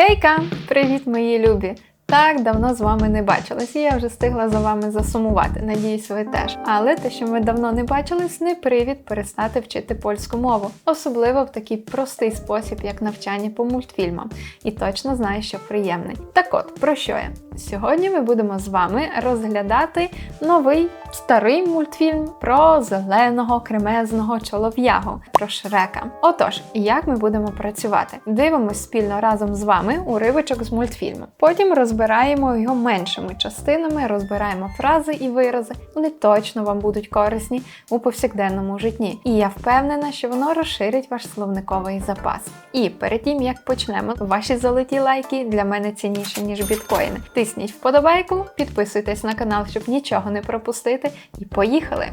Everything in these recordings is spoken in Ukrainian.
Хейка! Привіт, мої любі! Так давно з вами не бачилась, і я вже встигла за вами засумувати. Надіюсь, ви теж. Але те, що ми давно не бачились, не привід перестати вчити польську мову, особливо в такий простий спосіб, як навчання по мультфільмам. І точно знаю, що приємний. Так от, про що я? Сьогодні ми будемо з вами розглядати новий старий мультфільм про зеленого кремезного чолов'ягу, про Шрека. Отож, як ми будемо працювати? Дивимось спільно разом з вами уривочок з мультфільму. Потім розбираємо його меншими частинами, розбираємо фрази і вирази. Вони точно вам будуть корисні у повсякденному житті. І я впевнена, що воно розширить ваш словниковий запас. І перед тим як почнемо, ваші золоті лайки для мене цінніші, ніж біткоїни. Тисніть вподобайку, підписуйтесь на канал, щоб nічого не пропустити. І поїхали!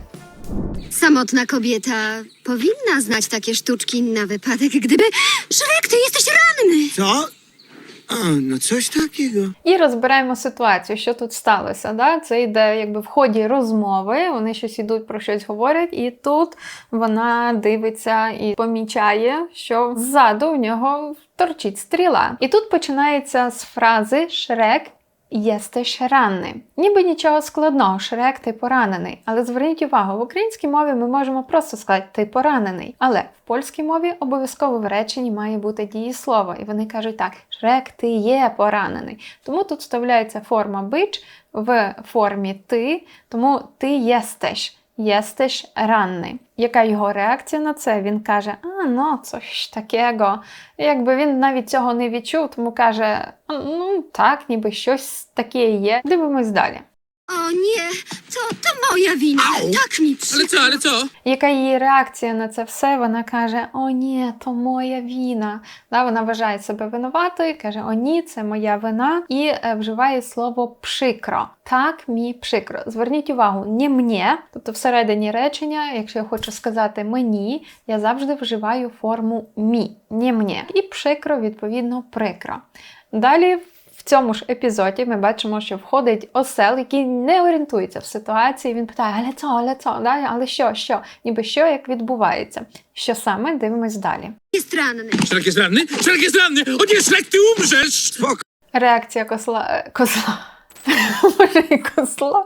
Samotna kobieta powinna znać takie sztuczki na wypadek, gdyby... Szrek, ty jesteś ranny! Co? A, no coś takiego. І розбираємо ситуацію, що тут сталося. Да? Це йде якби в ході розмови, вони щось ідуть про щось говорять, і тут вона дивиться і помічає, що ззаду в нього торчить стріла. І тут починається з фрази Шрек. Єстеш ранний. Ніби нічого складного, Шрек, ти поранений. Але зверніть увагу, в українській мові ми можемо просто сказати ти поранений. Але в польській мові обов'язково в реченні має бути дієслово. І вони кажуть так: Шрек, ти є поранений. Тому тут вставляється форма бич в формі ти, тому ти єстеш. Єстеш ранний. Яка його реакція на це? Він каже: А, ну, coś такого. Якби він навіть цього не відчув, тому каже: ну так, ніби щось таке є. Дивимось далі. O nie, to, to moja wina. Au! Tak mi Ale przykro. co, ale co? Яка її реакція на це все? Вона каже: О, ні, то моя віна. Да, вона вважає себе винуватою, каже: О, ні, це моя вина, і е, вживає слово пшикро. Так, мій прикро. Зверніть увагу, не мє, тобто всередині речення, якщо я хочу сказати мені, я завжди вживаю форму мі, не мє. І пшикро, відповідно, прикро. Далі. Цьому ж епізоді ми бачимо, що входить осел, який не орієнтується в ситуації. Він питає, але це, але це, да? але що, що? Ніби що, як відбувається. Що саме дивимось далі? Jest ranny! O nie, Szrek, ty umrzesz! Spoko. Реакція косла. е, Козла. Може, і козла.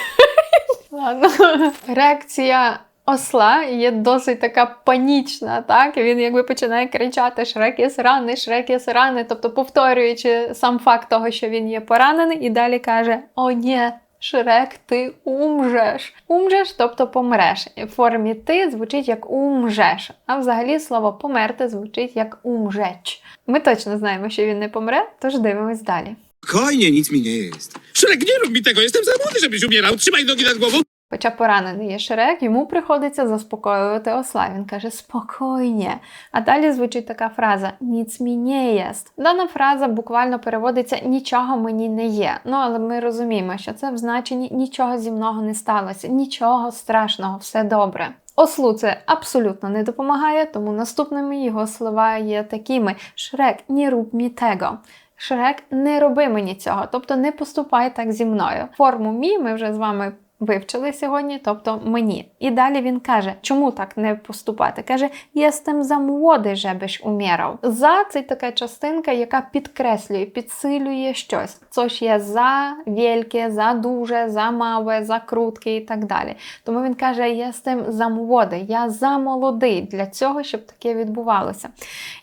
Ладно. Реакція осла є досить така панічна, так? Він якби починає кричати: Шрек є сраний, Шрек є сраний, тобто повторюючи сам факт того, що він є поранений, і далі каже: О, ні. Шрек, ти умжеш. Умжеш, тобто помреш. В формі ти звучить як умжеш. А взагалі слово померти звучить як умжеч. Ми точно знаємо, що він не помре, тож дивимось далі. Spokojnie, nic mi nie jest. Szrek, nie rób mi tego, jestem za młody, żebyś umierał. Trzymaj nogi. Хоча поранений є Шрек, йому приходиться заспокоювати осла. Він каже спокійне. А далі звучить така фраза Ніц мі не єст. Дана фраза буквально переводиться нічого мені не є. Ну але ми розуміємо, що це в значенні нічого зі мною не сталося, нічого страшного, все добре. Ослу це абсолютно не допомагає, тому наступними його слова є такими: Шрек, не руб мі tego. Шрек, не роби мені цього, тобто не поступай так зі мною. Форму мі ми вже з вами вивчили сьогодні, тобто мені. І далі він каже, чому так не поступати? Каже, єстем за мłody, żebyś умірав. За це така частинка, яка підкреслює, підсилює щось. Coś є за вельке, за дуже, за мале, за крутке і так далі. Тому він каже, єстем за młody, я за молодий для цього, щоб таке відбувалося.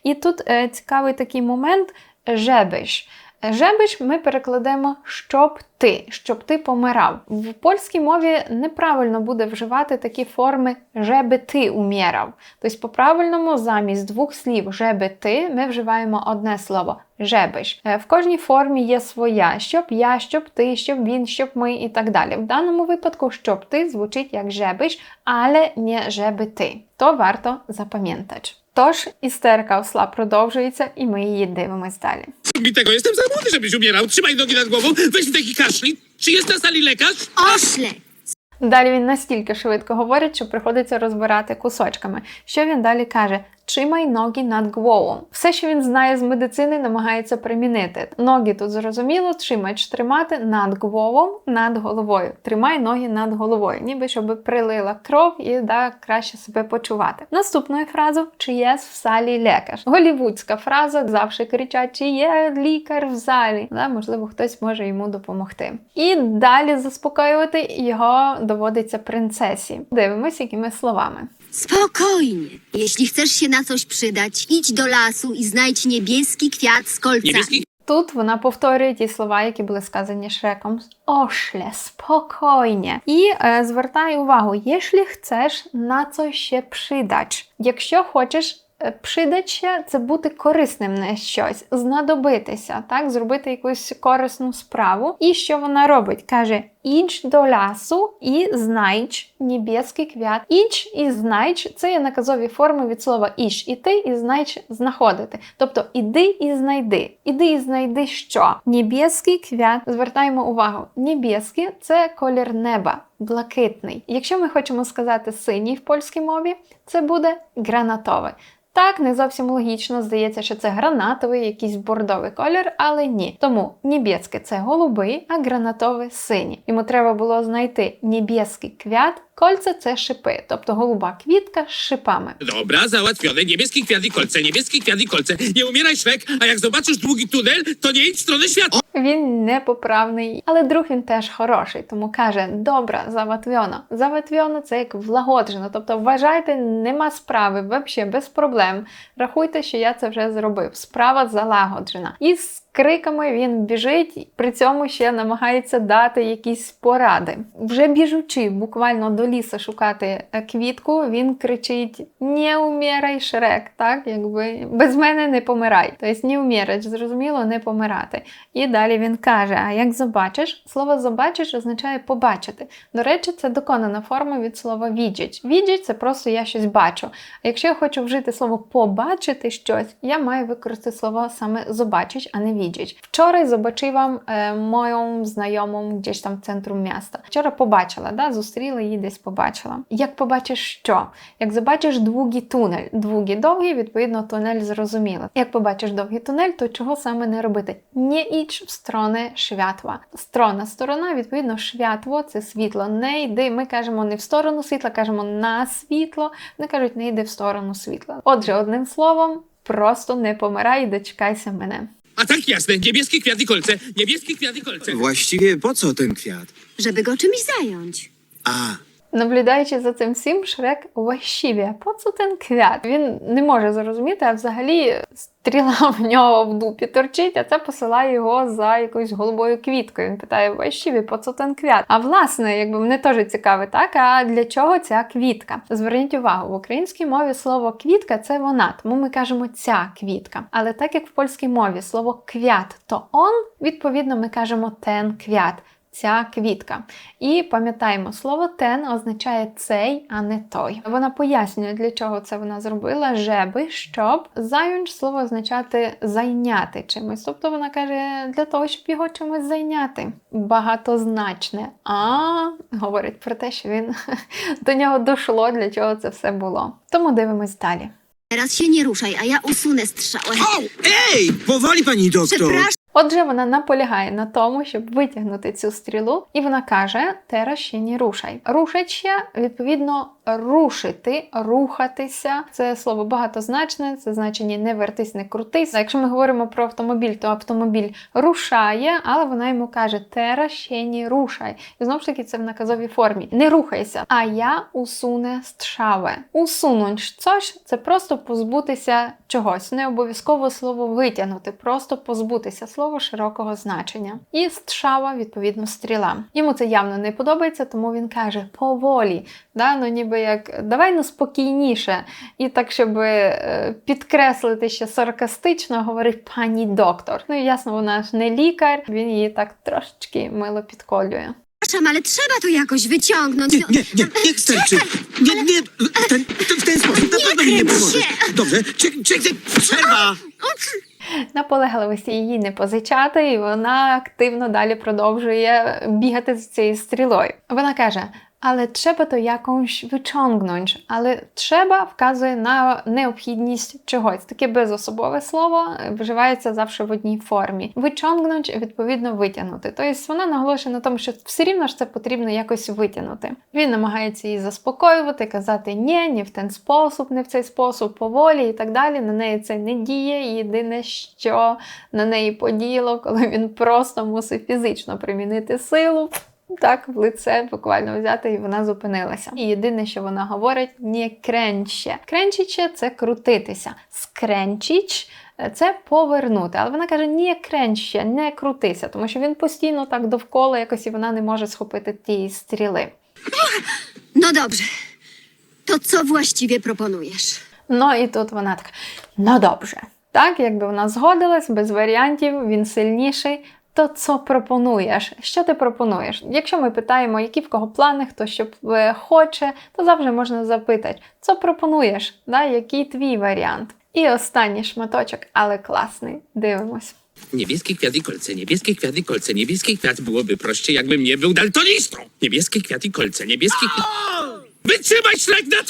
І тут е, цікавий такий момент, żebyś. Жебиш ми перекладемо щоб ти, щоб ти помирав. В польській мові неправильно буде вживати такі форми «жеби ти умірав. Тобто, по-правильному, замість двох слів «жеби ти ми вживаємо одне слово жебиш. Е, В кожній формі є своя, щоб я, щоб ти, щоб він, щоб ми і так далі. В даному випадку, щоб ти звучить як жебиш, але не жеби ти. То варто запам'ятати. Тож істерика осла продовжується, і ми її дивимось далі. Mi tego, jestem za młody, żebyś umierał. Trzymaj nogi nad głową, weź taki kaszli. Czy jest na sali lekarz? Ośle. Далі він настільки швидко говорить, що приходиться розбирати кусочками. Що він далі каже? Trzymaj ноги над głową. Все, що він знає з медицини, намагається примінити. Ноги тут зрозуміло, тримач тримати над головою, над головою. Тримай ноги над головою, ніби щоб прилила кров і да, краще себе почувати. Наступною фразою чи є в залі лікар. Голівудська фраза завжди кричать, чи є лікар в залі. Да, можливо, хтось може йому допомогти. І далі заспокоювати його доводиться принцесі. Дивимось, якими словами. Spokojnie. Jeśli chcesz się na coś przydać, idź do lasu i znajdź niebieski kwiat z kolcami. Niebieski Тут вона повторює ті слова, які були сказані Шреком. Ошле, спокійне. І е, звертає увагу, якщо хочеш на це ще придать. Якщо хочеш. Е, Придать ще це бути корисним на щось, знадобитися, так, зробити якусь корисну справу. І що вона робить? Каже: Іч до ласу і знайч небеський квят. Іч і знайч це є наказові форми від слова іч, іти і знайч знаходити. Тобто іди і знайди. Іди і знайди що? Небеський квят. Звертаємо увагу. Небеський це колір неба, блакитний. Якщо ми хочемо сказати синій в польській мові, це буде гранатовий. Так, не зовсім логічно, здається, що це гранатовий, якийсь бордовий колір, але ні. Тому небєцький це голубий, а гранатовий синій. Йому треба було знайти небєцький квят, кольце це шипи, тобто голуба квітка з шипами. Dobra, załatwione. Niebieski kwiat i kolce, niebieski kwiat i kolce. Nie umieraj, Szrek, a jak zobaczysz długi tunel, to nie idź w stronę światła. Він непоправний, але друг він теж хороший, тому каже: добре, заватвьоно. Заватвьоно це як влагоджено. Тобто вважайте, нема справи, взагалі без проблем. Рахуйте, що я це вже зробив. Справа залагоджена. І з криками він біжить, при цьому ще намагається дати якісь поради. Вже біжучи буквально до лісу шукати е, квітку, він кричить: Не умирай, Шрек, так якби без мене не помирай. Тобто не умирач, зрозуміло, не помирати. І далі він каже: А як побачиш? Слово побачиш означає побачити. До речі, це доконана форма від слова віджить. Віджить це просто я щось бачу. А якщо я хочу вжити слово побачити щось, я маю використати слово саме зобачить, а не віджить. Вчора побачила е, мою знайому десь там в центру міста. Вчора побачила, да, зустріла її десь побачила. Як побачиш що? Як побачиш двугі тунель, двугі довгі, відповідно, тунель зрозуміло. Як побачиш довгий тунель, то чого саме не робити? Не іч в сторони святла. Строна сторона, відповідно, святло це світло. Не йди. Ми кажемо не в сторону світла, кажемо на світло. Вони кажуть, не йди в сторону світла. Отже, одним словом, просто не помирай і дочекайся мене. A tak, jasne. Niebieski kwiat i kolce, niebieski kwiat i kolce. Właściwie po co ten kwiat? Żeby go czymś zająć. A, Наблюдаючи за цим всім, Шрек ващівє. По це ten квят? Він не може зрозуміти, а взагалі стріла в нього в дупі торчить, а це посилає його за якоюсь голубою квіткою. Він питає ващіві, по це ten квят? А власне, якби мене теж цікавить, так а для чого ця квітка? Зверніть увагу, в українській мові слово квітка це вона, тому ми кажемо ця квітка. Але так як в польській мові слово квят, то он, відповідно, ми кажемо ten квят ця квітка. І пам'ятаємо, слово тен означає цей, а не той. Вона пояснює, для чого це вона зробила, жеби, щоб зайнч слово означати зайняти чимось. Тобто вона каже, для того, щоб його чимось зайняти. Багатозначне. А говорить про те, що він до нього дошло, для чого це все було. Тому дивимось далі. Teraz się nie ruszaj, a ja usunę strzałę. o, ej, powoli pani doktor. Przepraszam, Отже, вона наполягає на тому, щоб витягнути цю стрілу, і вона каже: Тера ще не рушай. Рушать ще, відповідно, рушити, рухатися. Це слово багатозначне, це значення не вертись, не крутись. А якщо ми говоримо про автомобіль, то автомобіль рушає, але вона йому каже: Тера ще не рушай. І знову ж таки, це в наказовій формі. Не рухайся. А я усуне стршаве. Усунуть щось це просто позбутися чогось. Не обов'язково слово витягнути, просто позбутися слово широкого значення. І стшава, відповідно, стріла. Йому це явно не подобається, тому він каже поволі. Да? Ну, ніби як давай ну спокійніше. І так, щоб е, підкреслити ще саркастично, говорить пані доктор. Ну і ясно, вона ж не лікар, він її так трошечки мило підколює. Ale trzeba to jakoś wyciągnąć. Nie, nie, nie, niech starczy. Nie, nie, ten, ten, w ten sposób na pewno mi nie pomoże. Dobrze, czekaj, czekaj, czek, przerwa. Наполегливості її не позичати, і вона активно далі продовжує бігати з цією стрілою. Вона каже: Ale trzeba to jakąś wyciągnąć, ale trzeba wказує на необхідність чогось. Таке безособове слово е, вживається завжди в одній формі. Вичонгнуть, відповідно, витягнути. Тобто вона наголошує на тому, що все рівно ж це потрібно якось витягнути. Він намагається її заспокоювати, казати ні, ні в ten спосіб, не в цей спосіб, поволі і так далі. На неї це не діє. Єдине, що на неї подіяло, коли він просто мусив фізично примінити силу. Так, в лице буквально взяти, і вона зупинилася. І єдине, що вона говорить, не кренче. Кренчіче це крутитися. Скренчіч це повернути. Але вона каже: ні, кренче, не крутися, тому що він постійно так довкола якось і вона не може схопити тієї стріли. No dobrze. To co właściwie proponujesz? Ну і тут вона така: ну добре. Так, якби вона згодилась, без варіантів, він сильніший. То що пропонуєш? Що ти пропонуєш? Якщо ми питаємо, які в кого плани, хто що е, хоче, то завжди можна запитати, що пропонуєш? Да? Який твій варіант? І останній шматочок, але класний. Дивимось. Niebieski kwiat i kolce, niebieskie kwiat i kolce, niebieski kwiat byłoby prościej, jakbym nie był daltonistą. Niebieskie kwiat i kolce, niebieski kwiat... Wytrzymaj szlek na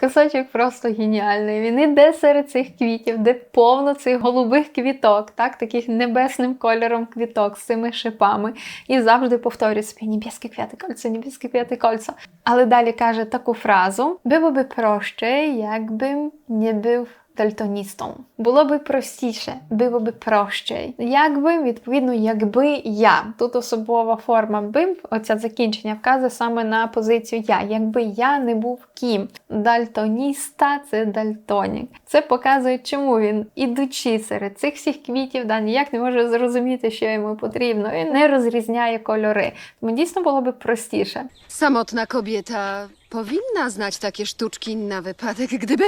Кусочок просто геніальний. Він іде серед цих квітів, де повно цих голубих квіток, так, таких небесним кольором квіток з цими шипами. І завжди повторює собі небескі квіти кольця, небескі квіти кольця. Але далі каже таку фразу: би проще, якби не був дальтоністом. Було би простіше, було би проще. Якби, відповідно, якби я. Тут особова форма би, оця закінчення вказує саме на позицію я. Якби я не був ким. Дальтоніста це дальтонік. Це показує, чому він, ідучи серед цих всіх квітів, да, ніяк не може зрозуміти, що йому потрібно, і не розрізняє кольори. Тому дійсно було би простіше. Samotna kobieta powinna znać takie sztuczki na wypadek, gdyby...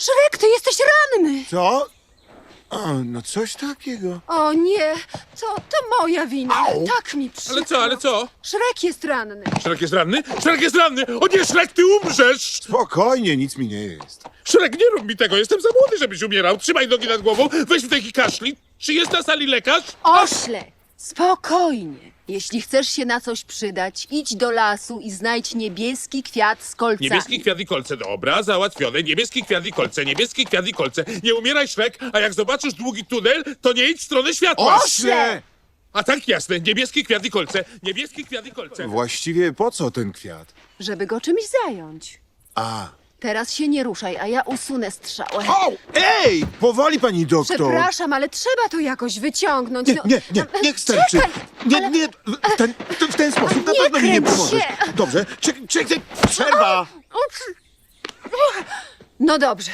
Szrek, ty jesteś ranny! Co? A, no coś takiego. O nie, to, to moja wina. Tak mi przykro. Ale co, ale co? Szrek jest ranny. Szrek jest ranny? Szrek jest ranny! O nie, Szrek, ty umrzesz! Spokojnie, nic mi nie jest. Szrek, nie rób mi tego, jestem za młody, żebyś umierał. Trzymaj nogi nad głową, weź wdech i kaszli. Czy jest na sali lekarz? Ośle, spokojnie. Jeśli chcesz się na coś przydać, idź do lasu i znajdź niebieski kwiat z kolcami. Niebieski kwiat i kolce, dobra, załatwione. Niebieski kwiat i kolce, niebieski kwiat i kolce. Nie umieraj, Szrek, a jak zobaczysz długi tunel, to nie idź w stronę światła. Ośle! A tak jasne, niebieski kwiat i kolce, niebieski kwiat i kolce. Właściwie po co ten kwiat? Żeby go czymś zająć. A. Teraz się nie ruszaj, a ja usunę strzałę. O! Ej! Powoli pani doktor! Przepraszam, ale trzeba to jakoś wyciągnąć. Nie, no. nie, nie, niech. Czekaj, Nie, ale- nie, w ten, w ten sposób na Nie pewno mi nie pomożesz. się. Dobrze, czekaj, czekaj, przerwa! No dobrze.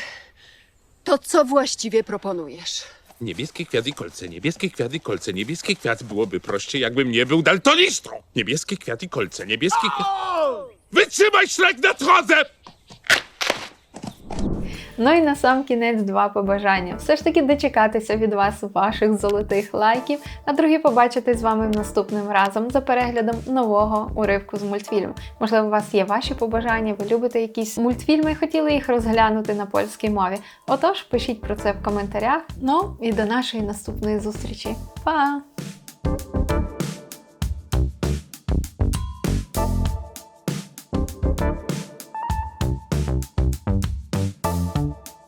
To co właściwie proponujesz? Niebieski kwiat i kolce, niebieski kwiat i kolce, niebieski kwiat byłoby prościej, jakbym nie był daltonistą. Niebieski kwiat i kolce, niebieski kwiat... Wytrzymaj, Szrek, na drodze! Ну і на сам кінець два побажання. Все ж таки дочекатися від вас ваших золотих лайків, а другі побачити з вами наступним разом за переглядом нового уривку з мультфільму. Можливо, у вас є ваші побажання, ви любите якісь мультфільми і хотіли їх розглянути на польській мові. Отож, пишіть про це в коментарях. Ну і до нашої наступної зустрічі. Па!